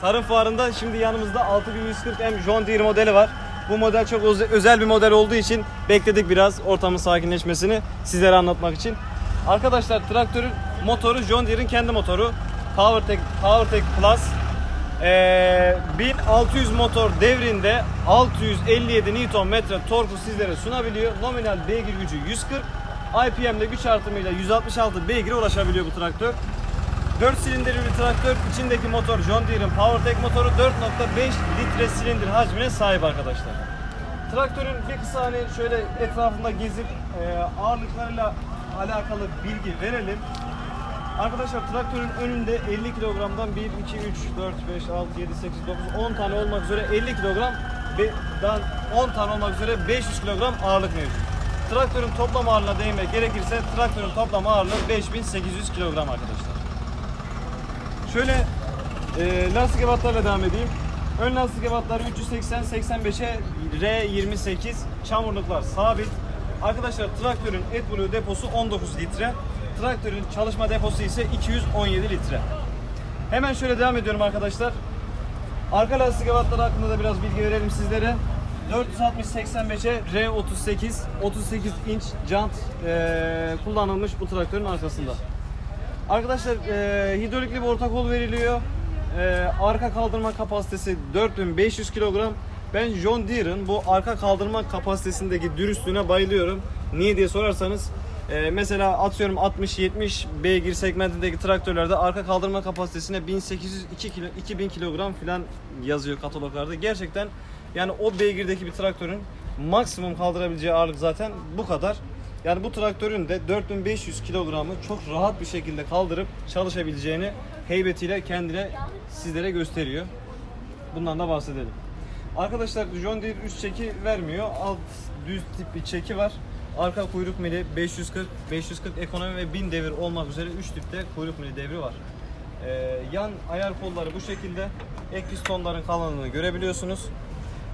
Tarım fuarında şimdi yanımızda 6140M John Deere modeli var. Bu model çok öze- özel bir model olduğu için bekledik biraz ortamın sakinleşmesini sizlere anlatmak için. Arkadaşlar traktörün motoru John Deere'in kendi motoru. PowerTech, PowerTech Plus. Ee, 1600 motor devrinde 657 Nm torku sizlere sunabiliyor. Nominal beygir gücü 140. IPM'de güç artımıyla 166 beygire ulaşabiliyor bu traktör. 4 silindirli bir traktör. içindeki motor John Deere'in PowerTech motoru 4.5 litre silindir hacmine sahip arkadaşlar. Traktörün bir kısa hani şöyle etrafında gezip e, ağırlıklarıyla alakalı bilgi verelim. Arkadaşlar traktörün önünde 50 kilogramdan 1, 2, 3, 4, 5, 6, 7, 8, 9, 10 tane olmak üzere 50 kilogram ve dan 10 tane olmak üzere 500 kilogram ağırlık mevcut. Traktörün toplam ağırlığına değinmek gerekirse traktörün toplam ağırlığı 5800 kilogram arkadaşlar. Şöyle e, lastik ebatlarla devam edeyim. Ön lastik ebatları 380 85'e R28 çamurluklar sabit. Arkadaşlar traktörün AdBlue deposu 19 litre. Traktörün çalışma deposu ise 217 litre. Hemen şöyle devam ediyorum arkadaşlar. Arka lastik ebatları hakkında da biraz bilgi verelim sizlere. 460-85'e R38 38 inç jant e, kullanılmış bu traktörün arkasında. Arkadaşlar e, hidrolikli bir orta kol veriliyor. E, arka kaldırma kapasitesi 4500 kilogram. Ben John Deere'ın bu arka kaldırma kapasitesindeki dürüstlüğüne bayılıyorum. Niye diye sorarsanız e, mesela atıyorum 60-70 beygir segmentindeki traktörlerde arka kaldırma kapasitesine 1800 2 kilo, 2000 kilogram falan yazıyor kataloglarda. Gerçekten yani o beygirdeki bir traktörün maksimum kaldırabileceği ağırlık zaten bu kadar. Yani bu traktörün de 4500 kilogramı çok rahat bir şekilde kaldırıp çalışabileceğini heybetiyle kendine sizlere gösteriyor. Bundan da bahsedelim. Arkadaşlar John Deere üst çeki vermiyor. Alt düz tip bir çeki var. Arka kuyruk mili 540, 540 ekonomi ve 1000 devir olmak üzere 3 tipte kuyruk mili devri var. Ee, yan ayar kolları bu şekilde. Ek pistonların kalınlığını görebiliyorsunuz.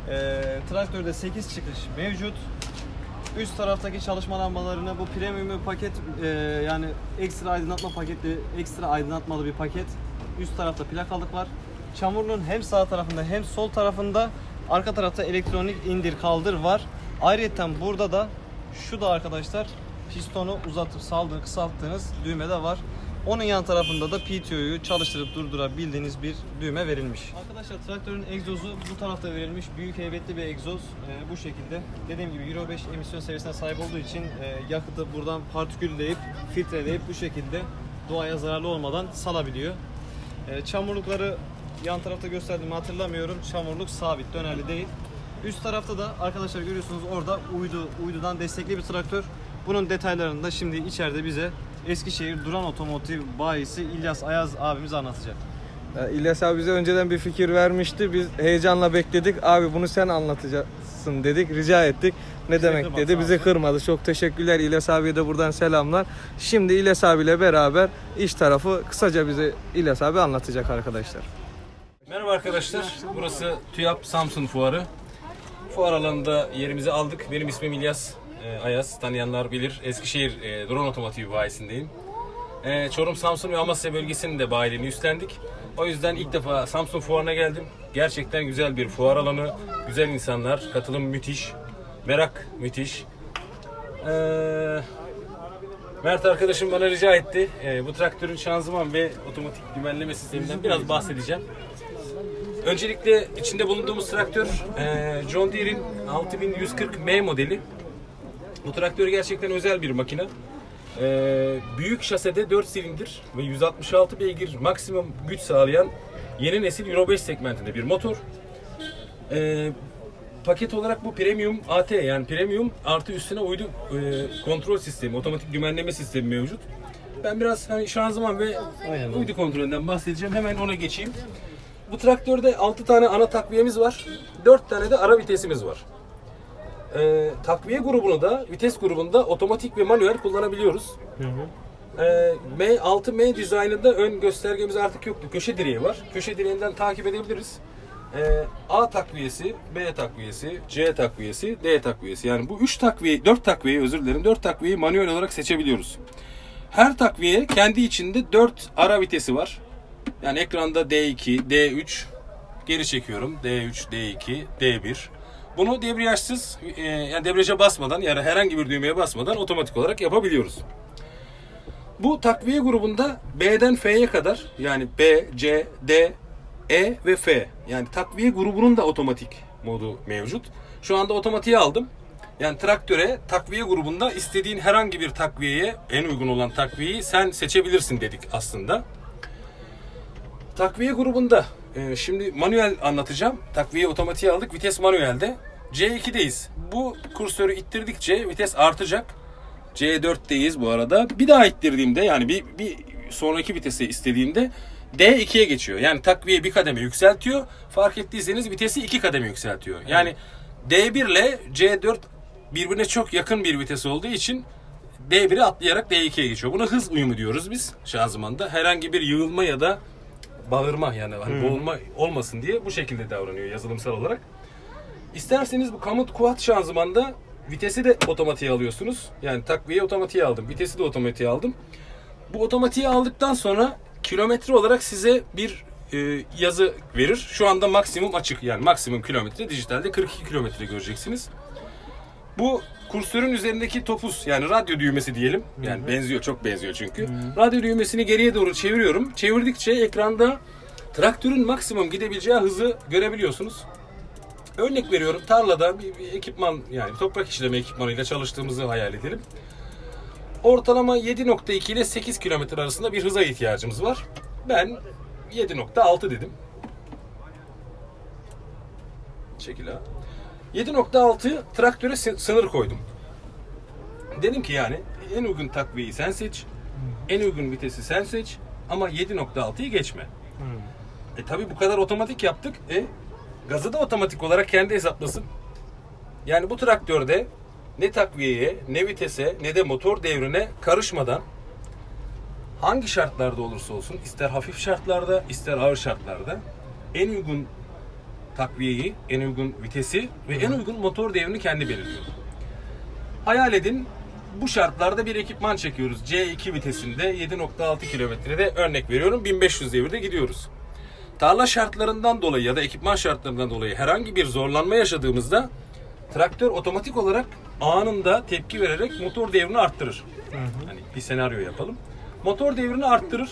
Ee, traktörde 8 çıkış mevcut. Üst taraftaki çalışma lambalarını bu premium bir paket e, yani ekstra aydınlatma paketli ekstra aydınlatmalı bir paket. Üst tarafta plakalık var. Çamurluğun hem sağ tarafında hem sol tarafında arka tarafta elektronik indir kaldır var. Ayrıca burada da şu da arkadaşlar pistonu uzatıp saldığı kısalttığınız düğme de var. Onun yan tarafında da PTO'yu çalıştırıp durdurabildiğiniz bir düğme verilmiş. Arkadaşlar traktörün egzozu bu tarafta verilmiş. Büyük heybetli bir egzoz Ee, bu şekilde. Dediğim gibi Euro 5 emisyon seviyesine sahip olduğu için e, yakıtı buradan partikülleyip filtreleyip bu şekilde doğaya zararlı olmadan salabiliyor. E, çamurlukları yan tarafta gösterdiğimi hatırlamıyorum. Çamurluk sabit, dönerli değil. Üst tarafta da arkadaşlar görüyorsunuz orada uydu, uydudan destekli bir traktör. Bunun detaylarını da şimdi içeride bize Eskişehir Duran Otomotiv bayisi İlyas Ayaz abimiz anlatacak. Ya İlyas abi bize önceden bir fikir vermişti. Biz heyecanla bekledik. Abi bunu sen anlatacaksın dedik. Rica ettik. Ne demek kırmadı, dedi. Bizi kırmadı. Çok teşekkürler. İlyas abiye de buradan selamlar. Şimdi İlyas abiyle beraber iş tarafı kısaca bize İlyas abi anlatacak arkadaşlar. Merhaba arkadaşlar. Burası TÜYAP Samsun Fuarı. Fuar alanında yerimizi aldık. Benim ismim İlyas e, Ayaz. Tanıyanlar bilir. Eskişehir e, Drone Otomotiv bayisindeyim. E, Çorum, Samsun ve Amasya bölgesinin de bayiliğini üstlendik. O yüzden ilk defa Samsun Fuarı'na geldim. Gerçekten güzel bir fuar alanı. Güzel insanlar. Katılım müthiş. Merak müthiş. Eee Mert arkadaşım bana rica etti. Ee, bu traktörün şanzıman ve otomatik dümenleme sisteminden biraz bahsedeceğim. Öncelikle içinde bulunduğumuz traktör e, John Deere'in 6140M modeli. Bu traktör gerçekten özel bir makine. Ee, büyük şasede 4 silindir ve 166 beygir maksimum güç sağlayan yeni nesil Euro 5 segmentinde bir motor. Ee, paket olarak bu premium AT yani premium artı üstüne uydu e, kontrol sistemi, otomatik dümenleme sistemi mevcut. Ben biraz hani şanzıman ve Aynen. uydu kontrolünden bahsedeceğim. Hemen ona geçeyim. Bu traktörde 6 tane ana takviyemiz var. 4 tane de ara vitesimiz var. Ee, takviye grubunu da vites grubunda otomatik ve manuel kullanabiliyoruz. Ee, M 6M dizaynında ön göstergemiz artık yoktu. Köşe direği var. Köşe direğinden takip edebiliriz. Ee, A takviyesi, B takviyesi, C takviyesi, D takviyesi. Yani bu 3 takviye, 4 takviyeyi özür dilerim. 4 takviyeyi manuel olarak seçebiliyoruz. Her takviye kendi içinde 4 ara vitesi var. Yani ekranda D2, D3 geri çekiyorum. D3, D2, D1. Bunu debriyajsız e, yani debriyaja basmadan yani herhangi bir düğmeye basmadan otomatik olarak yapabiliyoruz. Bu takviye grubunda B'den F'ye kadar yani B, C, D, E ve F yani takviye grubunun da otomatik modu mevcut. Şu anda otomatiğe aldım. Yani traktöre takviye grubunda istediğin herhangi bir takviyeye en uygun olan takviyeyi sen seçebilirsin dedik aslında. Takviye grubunda e, şimdi manuel anlatacağım. Takviye otomatiğe aldık. Vites manuelde. C2'deyiz. Bu kursörü ittirdikçe vites artacak. C4'teyiz bu arada. Bir daha ittirdiğimde yani bir, bir sonraki vitesi istediğimde D2'ye geçiyor. Yani takviye bir kademe yükseltiyor. Fark ettiyseniz vitesi iki kademe yükseltiyor. Yani D1 ile C4 birbirine çok yakın bir vites olduğu için D1'i atlayarak D2'ye geçiyor. Buna hız uyumu diyoruz biz şanzımanda. Herhangi bir yığılma ya da bağırma yani hani boğulma olmasın diye bu şekilde davranıyor yazılımsal olarak. İsterseniz bu Kamut Kuat şanzımanda vitesi de otomatiğe alıyorsunuz. Yani takviye otomatiğe aldım. Vitesi de otomatiğe aldım. Bu otomatiğe aldıktan sonra kilometre olarak size bir e, yazı verir. Şu anda maksimum açık yani maksimum kilometre dijitalde 42 kilometre göreceksiniz. Bu kursörün üzerindeki topuz yani radyo düğmesi diyelim. Yani benziyor çok benziyor çünkü. Radyo düğmesini geriye doğru çeviriyorum. Çevirdikçe ekranda traktörün maksimum gidebileceği hızı görebiliyorsunuz. Örnek veriyorum tarlada bir, bir ekipman yani toprak işleme ekipmanıyla çalıştığımızı hayal edelim. Ortalama 7.2 ile 8 kilometre arasında bir hıza ihtiyacımız var. Ben 7.6 dedim. Çekil ha. 7.6 traktöre sı- sınır koydum. Dedim ki yani en uygun takviyeyi sen seç. En uygun vitesi sen seç. Ama 7.6'yı geçme. E tabi bu kadar otomatik yaptık. E gazı da otomatik olarak kendi hesaplasın. Yani bu traktörde ne takviyeye, ne vitese, ne de motor devrine karışmadan hangi şartlarda olursa olsun, ister hafif şartlarda, ister ağır şartlarda en uygun takviyeyi, en uygun vitesi ve en uygun motor devrini kendi belirliyor. Hayal edin bu şartlarda bir ekipman çekiyoruz. C2 vitesinde 7.6 kilometrede örnek veriyorum 1500 devirde gidiyoruz. Tarla şartlarından dolayı ya da ekipman şartlarından dolayı herhangi bir zorlanma yaşadığımızda traktör otomatik olarak anında tepki vererek motor devrini arttırır. Hani bir senaryo yapalım. Motor devrini arttırır.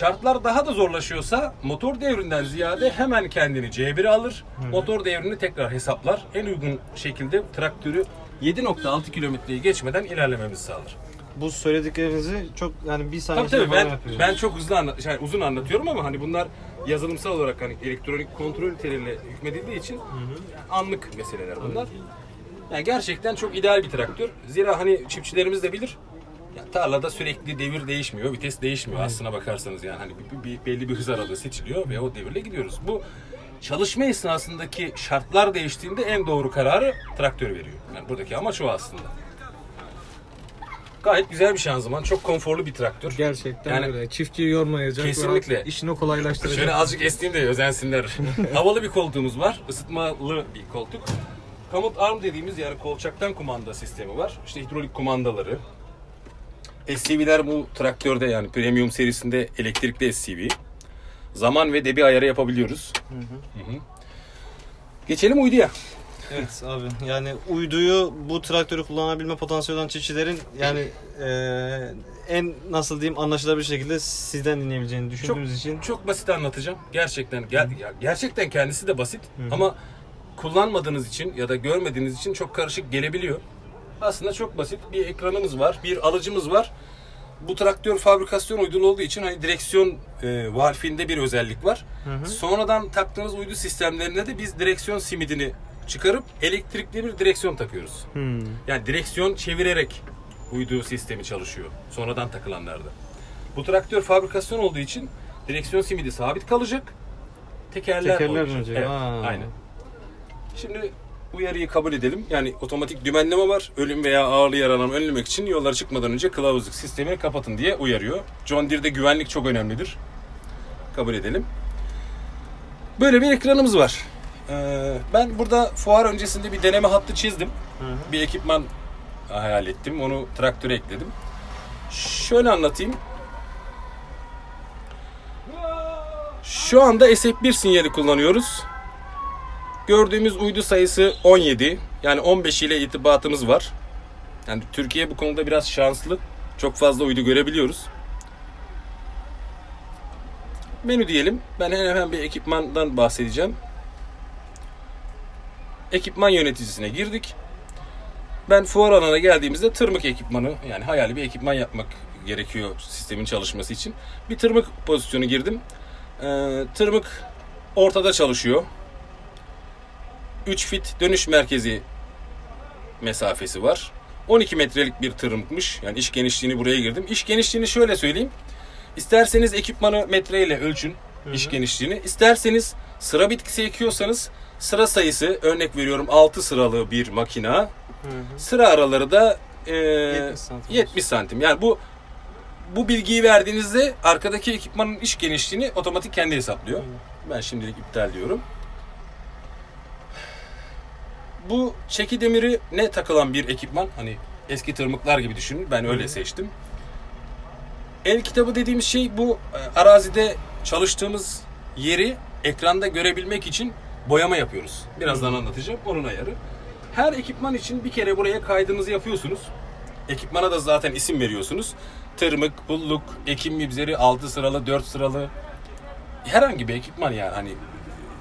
Şartlar daha da zorlaşıyorsa motor devrinden ziyade hemen kendini C1'e alır. Motor devrini tekrar hesaplar. En uygun şekilde traktörü 7.6 kilometreyi geçmeden ilerlememizi sağlar. Bu söylediklerinizi çok yani bir saniye Tabii tabii ben ben çok hızlı anla- yani uzun anlatıyorum ama hani bunlar yazılımsal olarak hani elektronik kontrol niteliğiyle hükmedildiği için anlık meseleler bunlar. Yani gerçekten çok ideal bir traktör. Zira hani çiftçilerimiz de bilir. Tarlada sürekli devir değişmiyor, vites değişmiyor aslına bakarsanız yani hani bir, bir- belli bir hız aralığı seçiliyor ve o devirle gidiyoruz. Bu çalışma esnasındaki şartlar değiştiğinde en doğru kararı traktör veriyor. Yani buradaki amaç o aslında. Gayet güzel bir şanzıman, çok konforlu bir traktör. Gerçekten Yani- öyle. Çiftçiyi yormayacak. Kesinlikle. işini kolaylaştıracak. Şöyle azıcık esneyim de özensinler. Havalı bir koltuğumuz var. ısıtmalı bir koltuk. Kamut arm dediğimiz yani kolçaktan kumanda sistemi var. İşte hidrolik kumandaları. SCV'ler bu traktörde yani premium serisinde elektrikli SCV. Zaman ve debi ayarı yapabiliyoruz. Hı hı. Geçelim uyduya. Evet abi yani uyduyu bu traktörü kullanabilme potansiyeli olan çiftçilerin yani eee, en nasıl diyeyim anlaşılabilir şekilde sizden dinleyebileceğini düşündüğümüz için Çok basit anlatacağım. Gerçekten ger- ya gerçekten kendisi de basit ama kullanmadığınız için ya da görmediğiniz için çok karışık gelebiliyor. Aslında çok basit. Bir ekranımız var, bir alıcımız var. Bu traktör fabrikasyon uydulu olduğu için hani direksiyon e, valfinde bir özellik var. Sonradan taktığımız uydu sistemlerine de biz direksiyon simidini çıkarıp elektrikli bir direksiyon takıyoruz. Hmm. Yani direksiyon çevirerek uydu sistemi çalışıyor. Sonradan takılanlarda. Bu traktör fabrikasyon olduğu için direksiyon simidi sabit kalacak. Tekerler, Tekerler olacak. Evet, aynen. Şimdi uyarıyı kabul edelim. Yani otomatik dümenleme var. Ölüm veya ağırlı yaralanma önlemek için yollara çıkmadan önce kılavuzluk sistemini kapatın diye uyarıyor. John Deere'de güvenlik çok önemlidir. Kabul edelim. Böyle bir ekranımız var. Ee, ben burada fuar öncesinde bir deneme hattı çizdim. Bir ekipman hayal ettim. Onu traktöre ekledim. Şöyle anlatayım. Şu anda SF1 sinyali kullanıyoruz. Gördüğümüz uydu sayısı 17. Yani 15 ile irtibatımız var. Yani Türkiye bu konuda biraz şanslı. Çok fazla uydu görebiliyoruz. Menü diyelim. Ben hemen bir ekipmandan bahsedeceğim. Ekipman yöneticisine girdik. Ben fuar alanına geldiğimizde tırmık ekipmanı yani hayali bir ekipman yapmak gerekiyor sistemin çalışması için. Bir tırmık pozisyonu girdim. Ee, tırmık ortada çalışıyor. 3 fit dönüş merkezi mesafesi var. 12 metrelik bir tırmıkmış. Yani iş genişliğini buraya girdim. İş genişliğini şöyle söyleyeyim. İsterseniz ekipmanı metreyle ölçün iş genişliğini. İsterseniz sıra bitkisi ekiyorsanız sıra sayısı örnek veriyorum 6 sıralı bir makina. Sıra araları da e, 70 santim. 70 santim. Yani bu bu bilgiyi verdiğinizde arkadaki ekipmanın iş genişliğini otomatik kendi hesaplıyor. Ben şimdilik iptal diyorum. Bu çeki demiri ne takılan bir ekipman. Hani eski tırmıklar gibi düşünün. Ben öyle seçtim. El kitabı dediğimiz şey bu e, arazide çalıştığımız yeri ekranda görebilmek için boyama yapıyoruz. Birazdan anlatacağım. Onun ayarı. Her ekipman için bir kere buraya kaydınızı yapıyorsunuz. Ekipmana da zaten isim veriyorsunuz. Tırmık, bulluk, ekim mibzeri, 6 sıralı, 4 sıralı. Herhangi bir ekipman yani hani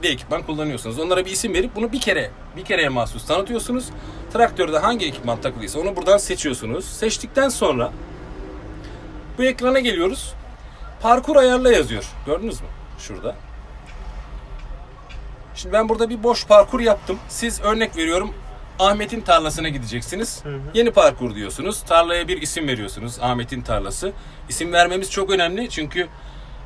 bir ekipman kullanıyorsunuz. Onlara bir isim verip bunu bir kere, bir kereye mahsus tanıtıyorsunuz. Traktörde hangi ekipman takılıysa onu buradan seçiyorsunuz. Seçtikten sonra bu ekrana geliyoruz. Parkur ayarla yazıyor. Gördünüz mü? Şurada. Şimdi ben burada bir boş parkur yaptım. Siz örnek veriyorum Ahmet'in tarlasına gideceksiniz. Yeni parkur diyorsunuz. Tarlaya bir isim veriyorsunuz. Ahmet'in tarlası. İsim vermemiz çok önemli çünkü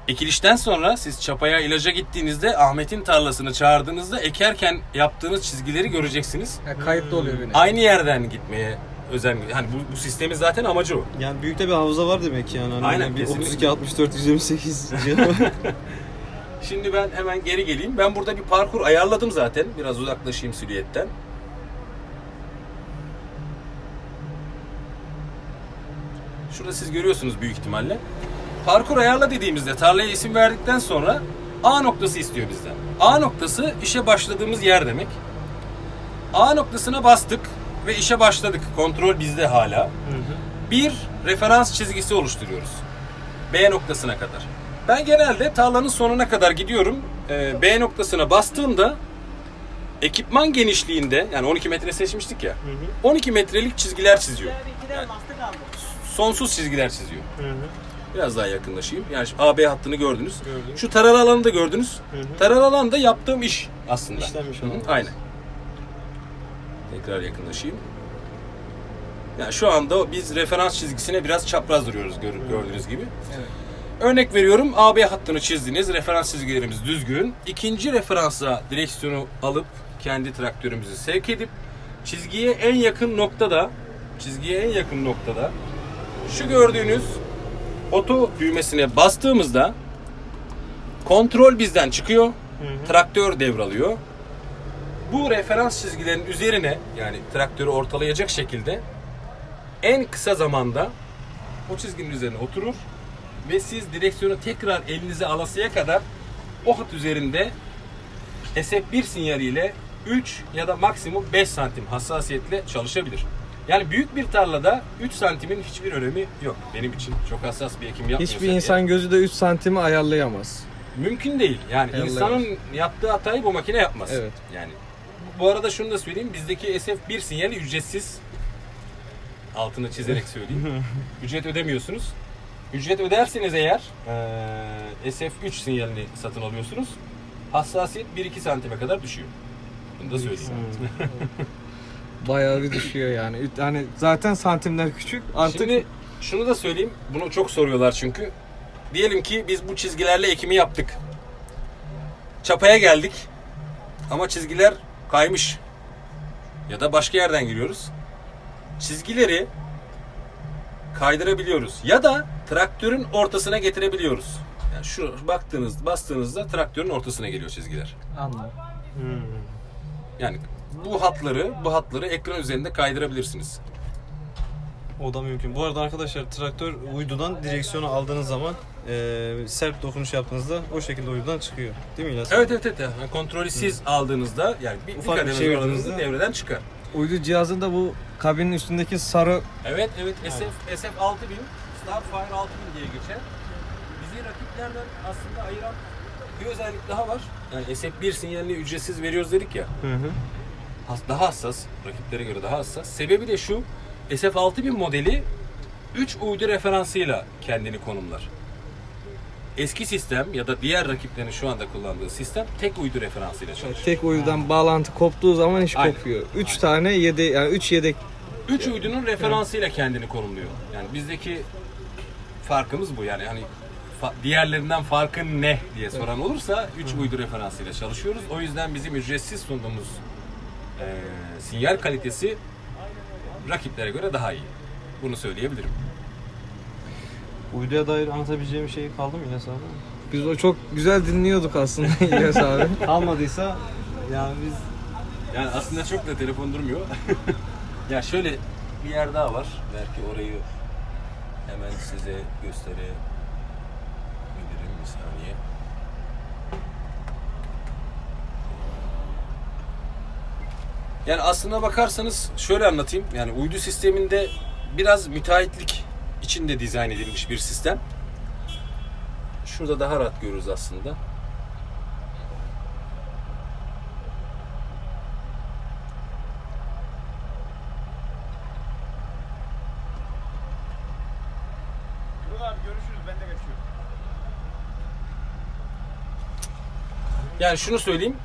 ekilişten sonra siz çapaya ilaca gittiğinizde Ahmet'in tarlasını çağırdığınızda ekerken yaptığınız çizgileri göreceksiniz. Yani kayıtlı oluyor benim. Aynı yerden gitmeye özen hani bu, bu sistemin zaten amacı o. Yani büyükte bir havuza var demek yani. Hani Aynen, bir kesinlikle. 32 64 128 civarı. Şimdi ben hemen geri geleyim. Ben burada bir parkur ayarladım zaten. Biraz uzaklaşayım silüetten. Şurada siz görüyorsunuz büyük ihtimalle. Parkur ayarla dediğimizde tarlaya isim verdikten sonra A noktası istiyor bizden. A noktası işe başladığımız yer demek. A noktasına bastık ve işe başladık. Kontrol bizde hala. Bir referans çizgisi oluşturuyoruz. B noktasına kadar. Ben genelde tarlanın sonuna kadar gidiyorum. Ee, B noktasına bastığımda ekipman genişliğinde yani 12 metre seçmiştik ya. 12 metrelik çizgiler çiziyor. Yani sonsuz çizgiler çiziyor. Biraz daha yakınlaşayım. Yani şu AB hattını gördünüz. Gördüm. Şu tarar alanı da gördünüz. Tarar alan da yaptığım iş aslında. İşlenmiş olan. Aynen. Tekrar yakınlaşayım. Yani şu anda biz referans çizgisine biraz çapraz duruyoruz gör- gördüğünüz gibi. Örnek veriyorum AB hattını çizdiniz. Referans çizgilerimiz düzgün. İkinci referansa direksiyonu alıp kendi traktörümüzü sevk edip çizgiye en yakın noktada çizgiye en yakın noktada şu gördüğünüz oto düğmesine bastığımızda kontrol bizden çıkıyor. Traktör devralıyor. Bu referans çizgilerin üzerine yani traktörü ortalayacak şekilde en kısa zamanda o çizginin üzerine oturur ve siz direksiyonu tekrar elinize alasıya kadar o hat üzerinde SF1 sinyaliyle 3 ya da maksimum 5 santim hassasiyetle çalışabilir. Yani büyük bir tarlada 3 santimin hiçbir önemi yok benim için. Çok hassas bir ekim yapmıyorsak. Hiçbir insan gözü de 3 santimi ayarlayamaz. Mümkün değil. Yani Ayarlayamaz. insanın yaptığı hatayı bu makine yapmaz. Evet. Yani bu arada şunu da söyleyeyim. Bizdeki SF1 sinyali ücretsiz. Altını çizerek söyleyeyim. Ücret ödemiyorsunuz. Ücret öderseniz eğer eee, SF3 sinyalini satın alıyorsunuz. Hassasiyet 1-2 santime kadar düşüyor. Bunu da söyleyeyim. Bayağı bir düşüyor yani. Hani zaten santimler küçük. Artık Şimdi şunu da söyleyeyim. Bunu çok soruyorlar çünkü. Diyelim ki biz bu çizgilerle ekimi yaptık. Çapaya geldik. Ama çizgiler kaymış. Ya da başka yerden giriyoruz. Çizgileri kaydırabiliyoruz. Ya da traktörün ortasına getirebiliyoruz. Yani şu baktığınız, bastığınızda traktörün ortasına geliyor çizgiler. Anladım. Yani bu hatları, bu hatları ekran üzerinde kaydırabilirsiniz. O da mümkün. Bu arada arkadaşlar traktör uydudan direksiyonu aldığınız zaman e, sert dokunuş yaptığınızda o şekilde uydudan çıkıyor. Değil mi İlyas? Evet evet evet. Yani kontrolü siz aldığınızda yani bir, Ufak bir kademe çevirdiğinizde- zorladığınızda devreden çıkar. Uydu cihazında bu kabinin üstündeki sarı Evet evet SF SF 6000 Starfire 6000 diye geçer. Bizi rakiplerden aslında ayıran bir özellik daha var. Yani SF1 sinyalini ücretsiz veriyoruz dedik ya. Hı hı. Daha hassas, rakiplere göre daha hassas. Sebebi de şu. SF 6000 modeli 3 uydu referansıyla kendini konumlar. Eski sistem ya da diğer rakiplerin şu anda kullandığı sistem tek uydu referansıyla çalışıyor. tek uydudan bağlantı koptuğu zaman iş Aynen. kopuyor. 3 tane yedi yani 3 yedek 3 uydunun referansıyla kendini konumluyor. Yani bizdeki farkımız bu yani hani fa- diğerlerinden farkın ne diye soran olursa 3 uydu referansıyla çalışıyoruz. O yüzden bizim ücretsiz sunduğumuz eee, sinyal kalitesi rakiplere göre daha iyi. Bunu söyleyebilirim. Uyduya dair anlatabileceğim bir şey kaldı mı İlyas abi? biz o çok güzel dinliyorduk aslında İlyas abi. Kalmadıysa yani biz Yani aslında çok da telefon durmuyor. ya şöyle bir yer daha var. Belki orayı hemen size gösterebilirim bir saniye. Yani aslına bakarsanız şöyle anlatayım. Yani uydu sisteminde biraz müteahhitlik içinde dizayn edilmiş bir sistem. Şurada daha rahat görürüz aslında. Yani şunu söyleyeyim.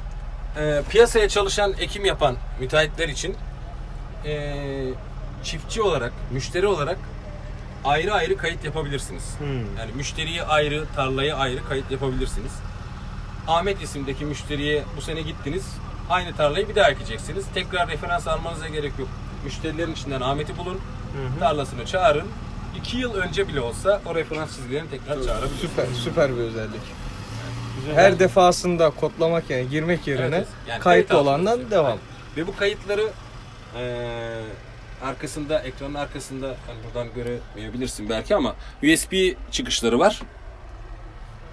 E, piyasaya çalışan, ekim yapan müteahhitler için e, çiftçi olarak, müşteri olarak ayrı ayrı kayıt yapabilirsiniz. Hmm. Yani müşteriye ayrı, tarlaya ayrı kayıt yapabilirsiniz. Ahmet isimdeki müşteriye bu sene gittiniz. Aynı tarlayı bir daha ekeceksiniz. Tekrar referans almanıza gerek yok. Müşterilerin içinden Ahmet'i bulun. Tarlasını çağırın. İki yıl önce bile olsa o referans çizgilerini tekrar çağırabilirsiniz. Süper süper bir özellik. Güzel. Her defasında kodlamak yani girmek yerine Evet. Yani kayıtlı kayıt olandan altındasınız. devam. Ve bu kayıtları eee, arkasında, ekranın arkasında hani buradan göremeyebilirsin belki ama USB çıkışları var.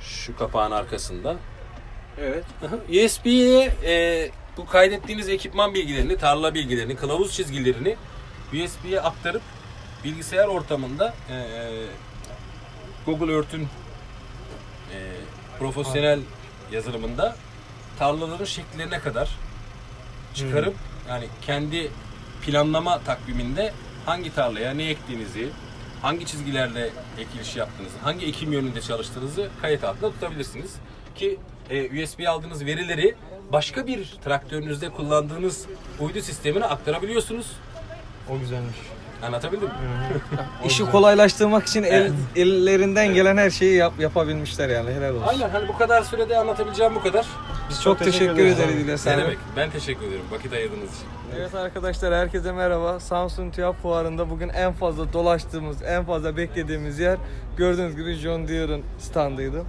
Şu kapağın arkasında. Evet. USB'ye e, bu kaydettiğiniz ekipman bilgilerini, tarla bilgilerini, kılavuz çizgilerini USB'ye aktarıp bilgisayar ortamında e, Google Earth'ün e, profesyonel yazılımında tarlaların şekillerine kadar çıkarıp yani kendi planlama takviminde hangi tarlaya ne ektiğinizi, hangi çizgilerle ekiliş yaptığınızı, hangi ekim yönünde çalıştığınızı kayıt altında tutabilirsiniz. Ki e, USB aldığınız verileri başka bir traktörünüzde kullandığınız uydu sistemine aktarabiliyorsunuz. O güzelmiş. Anlatabildim mi? İşi kolaylaştırmak için el, ellerinden gelen her şeyi yap, yapabilmişler yani helal olsun. Aynen hani bu kadar sürede anlatabileceğim bu kadar. Biz çok, teşekkür, ederiz İlyas Ne abi. demek? Ben teşekkür ederim vakit ayırdığınız için. Evet arkadaşlar herkese merhaba. Samsun TÜYAP Fuarı'nda bugün en fazla dolaştığımız, en fazla beklediğimiz yer gördüğünüz gibi John Deere'ın standıydı.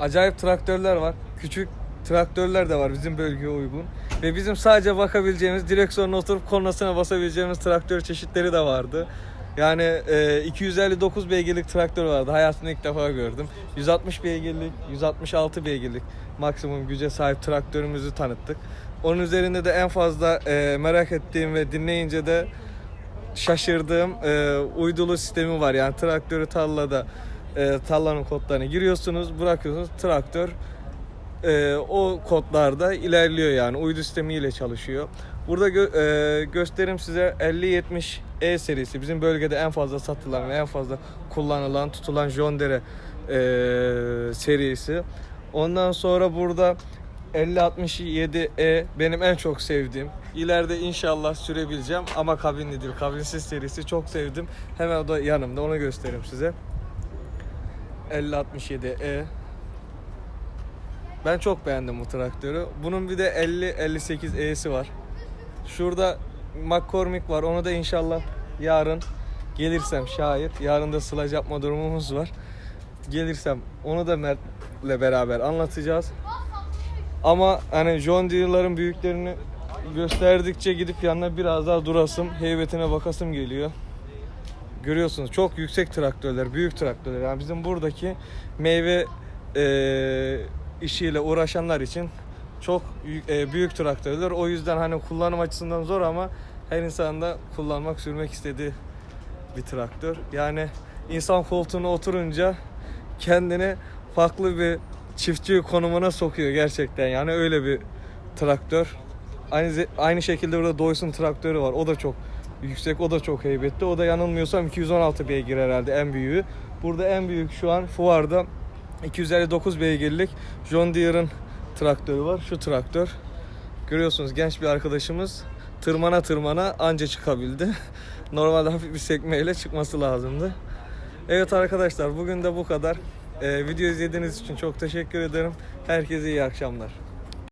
Acayip traktörler var. Küçük traktörler de var bizim bölgeye uygun. Ve bizim sadece bakabileceğimiz, direksiyonuna oturup kornasına basabileceğimiz traktör çeşitleri de vardı. Yani e, 259 beygirlik traktör vardı. Hayatımda ilk defa gördüm. 160 beygirlik, 166 beygirlik maksimum güce sahip traktörümüzü tanıttık. Onun üzerinde de en fazla e, merak ettiğim ve dinleyince de şaşırdığım e, uydulu sistemi var. Yani traktörü tarlada e, tarlanın kodlarını giriyorsunuz, bırakıyorsunuz. Traktör e, o kodlarda ilerliyor yani uydu sistemiyle çalışıyor. Burada gö- e, gösterim size 5070 E serisi bizim bölgede en fazla satılan ve en fazla kullanılan tutulan John Deere e, serisi. Ondan sonra burada 5067 E benim en çok sevdiğim. İleride inşallah sürebileceğim ama kabinli değil. Kabinsiz serisi çok sevdim. Hemen o da yanımda onu göstereyim size. 5067 E ben çok beğendim bu traktörü. Bunun bir de 50-58 E'si var. Şurada McCormick var. Onu da inşallah yarın gelirsem şayet. Yarın da sılaj yapma durumumuz var. Gelirsem onu da Mert'le beraber anlatacağız. Ama hani John Deere'ların büyüklerini gösterdikçe gidip yanına biraz daha durasım, heybetine bakasım geliyor. görüyorsunuz çok yüksek traktörler, büyük traktörler. Yani bizim buradaki meyve e, işiyle uğraşanlar için çok e, büyük traktörler. O yüzden hani kullanım açısından zor ama her insan da kullanmak, sürmek istediği bir traktör. Yani insan koltuğuna oturunca kendini farklı bir çiftçi konumuna sokuyor gerçekten. Yani öyle bir traktör. Aynı aynı şekilde burada Doyson traktörü var. O da çok yüksek, o da çok heybetli. O da yanılmıyorsam 216 beygir herhalde en büyüğü. Burada en büyük şu an fuarda 259 beygirlik John Deere'ın traktörü var. Şu traktör. Görüyorsunuz genç bir arkadaşımız tırmana tırmana anca çıkabildi. Normalde hafif bir sekmeyle çıkması lazımdı. Evet arkadaşlar bugün de bu kadar. Ee, video izlediğiniz için çok teşekkür ederim. Herkese iyi akşamlar.